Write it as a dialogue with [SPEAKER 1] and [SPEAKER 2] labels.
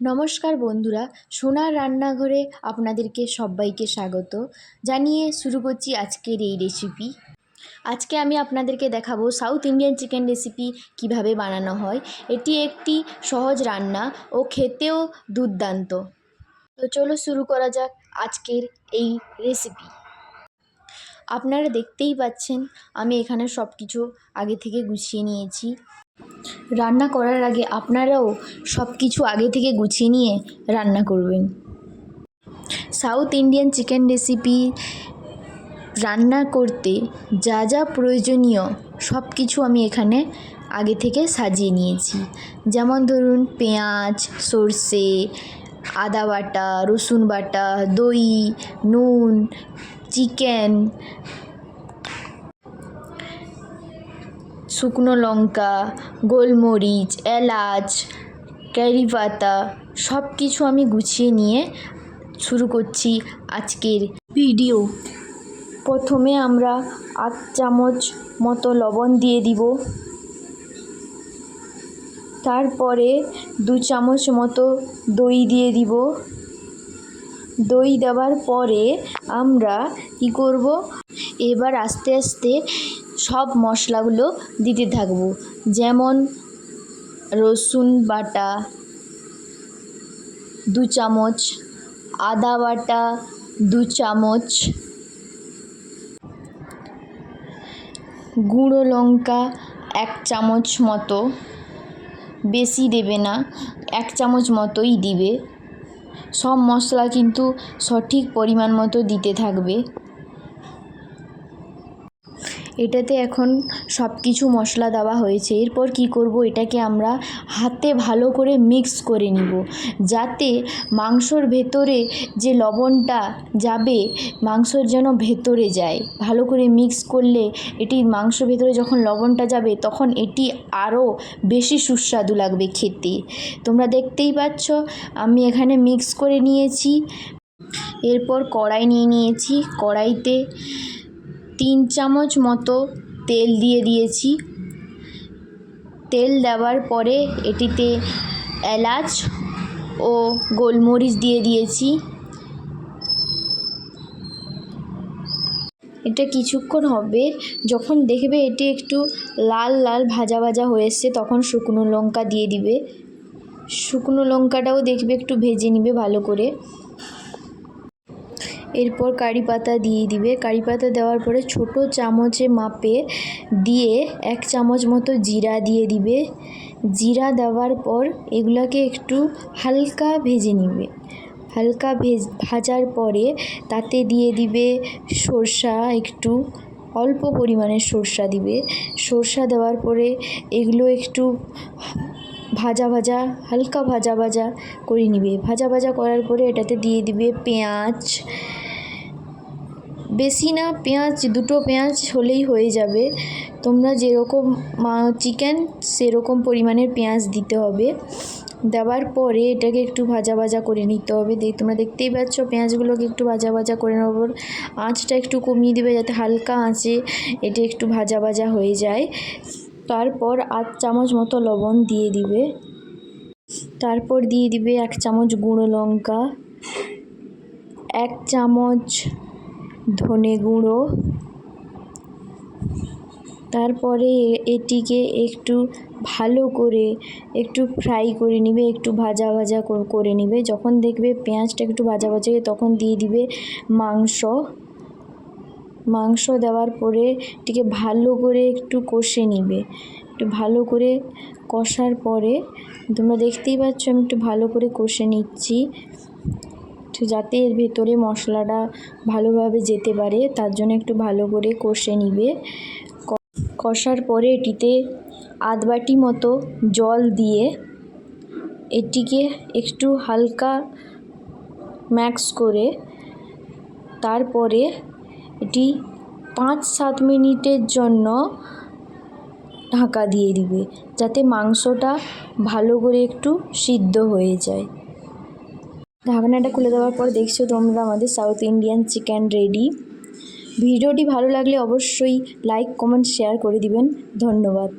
[SPEAKER 1] নমস্কার বন্ধুরা, সোনার রান্নাঘরে আপনাদেরকে সবাইকে স্বাগত। জানিয়ে শুরু করছি আজকের এই রেসিপি আজকে আমি আপনাদেরকে দেখাবো সাউথ ইন্ডিয়ান চিকেন রেসিপি কীভাবে বানানো হয়। এটি একটি সহজ রান্না ও খেতেও দুর্দান্ত। তো চলো শুরু করা যাক আজকের এই রেসিপি আপনারা দেখতেই পাচ্ছেন, আমি এখানে সব কিছু আগে থেকে গুছিয়ে নিয়েছি। রান্না করার আগে আপনারাও সব কিছু আগে থেকে গুছিয়ে নিয়ে রান্না করবেন। সাউথ ইন্ডিয়ান চিকেন রেসিপি, রান্না করতে যা যা প্রয়োজনীয় সব কিছু আমি এখানে আগে থেকে সাজিয়ে নিয়েছি। যেমন ধরুন পেঁয়াজ, সর্ষে আদা বাটা, রসুন বাটা, দই, নুন, চিকেন, শুকনো লঙ্কা, গোলমরিচ, এলাচ কারি পাতা সব কিছু আমি গুছিয়ে নিয়ে শুরু করছি আজকের ভিডিও। প্রথমে আমরা আধ চামচ মতো লবণ দিয়ে দিব। তারপরে দু চামচ মতো দই দিয়ে দিব। দই দেওয়ার পরে আমরা কী করব? এবার আস্তে আস্তে সব মশলাগুলো দিতে থাকব। যেমন রসুন বাটা, দু চামচ, আদা বাটা, দু চামচ, গুঁড়ো লঙ্কা এক চামচ মতো। বেশি দেবে না, এক চামচ মতোই দিবে। সব মশলা কিন্তু সঠিক পরিমাণ মতো দিতে থাকবে। এটাতে এখন সব কিছু মশলা দেওয়া হয়েছে। এরপর কি করব? এটাকে আমরা হাতে ভালো করে মিক্স করে নিব। যাতে মাংসর ভেতরে যে লবণটা যাবে, মাংসর যেন ভেতরে যায়। ভালো করে মিক্স করলে এটি মাংস ভেতরে যখন লবণটা যাবে, তখন এটি আরও বেশি সুস্বাদু লাগবে খেতে। তোমরা দেখতেই পাচ্ছ, আমি এখানে মিক্স করে নিয়েছি। এরপর কড়াই নিয়ে নিয়েছি। কড়াইতে তিন চামচ মতো তেল দিয়ে দিয়েছি। তেল দেওয়ার পরে এটিতে এলাচ ও গোলমরিচ দিয়ে দিয়েছি। এটা কিছুক্ষণ হবে। যখন দেখবে এটি একটু লাল লাল ভাজা ভাজা হয়ে এসছে, তখন শুকনো লঙ্কা দিয়ে দিবে। শুকনো লঙ্কাটাও দেখবে একটু ভেজে নিবে ভালো করে। এরপর কারি পাতা দিয়ে দিবে। কারি পাতা দেওয়ার পরে ছোট চামচে মাপে দিয়ে এক চামচ মতো জিরা দিয়ে দিবে। জিরা দেওয়ার পর এগুলাকে একটু হালকা ভেজে নিবে। হালকা ভেজ, ভাজার পরে তাতে দিয়ে দিবে সরষা একটু, অল্প পরিমাণে সরষা দিবে। সরষা দেওয়ার পরে এগুলো একটু ভাজা ভাজা, হালকা ভাজা ভাজা করে নিবে। ভাজা ভাজা করার পরে এটাতে দিয়ে দিবে পেঁয়াজ বেশি না, পেঁয়াজ, দুটো পেঁয়াজ হলেই হয়ে যাবে। তোমরা যেরকম, মা চিকেন সেরকম পরিমাণের পেঁয়াজ দিতে হবে। দেওয়ার পরে এটাকে একটু ভাজা ভাজা করে নিতে হবে। তোমরা দেখতেই পাচ্ছ পেঁয়াজগুলোকে একটু ভাজা ভাজা করে নেওয়ার আঁচটা একটু কমিয়ে দেবে যাতে হালকা আঁচে এটা একটু ভাজা ভাজা হয়ে যায়। তারপর আধ চামচ মতো লবণ দিয়ে দিবে। তারপর দিয়ে দিবে এক চামচ গুঁড়ো লঙ্কা, এক চামচ ধনে গুঁড়ো। তারপরে এটিকে একটু ভালো করে একটু ফ্রাই করে নিবে, একটু ভাজা ভাজা করে নিবে। যখন দেখবে পেঁয়াজটা একটু ভাজা ভাজা তখন দিয়ে দিবে মাংস। মাংস দেওয়ার পরে এটিকে ভালো করে একটু কষে নিবে। একটু ভালো করে কষার পরে তোমরা দেখতেই পাচ্ছ আমি একটু ভালো করে কষে নিচ্ছি। যাতে এর ভেতরে মশলাটা ভালোভাবে যেতে পারে, তার জন্য একটু ভালো করে কষে নিবে। কষার পরে এটিতে আধ বাটি মতো জল দিয়ে এটিকে একটু হালকা ম্যাক্স করে, তারপরে এটি পাঁচ সাত মিনিটের জন্য ঢাকা দিয়ে দিবে, যাতে মাংসটা ভালো করে একটু সিদ্ধ হয়ে যায়। ঢাকনাটা খুলে দেওয়ার পর দেখছ তোমরা আমাদের সাউথ ইন্ডিয়ান চিকেন রেডি ভিডিওটি ভালো লাগলে অবশ্যই লাইক কমেন্ট শেয়ার করে দিবেন। ধন্যবাদ।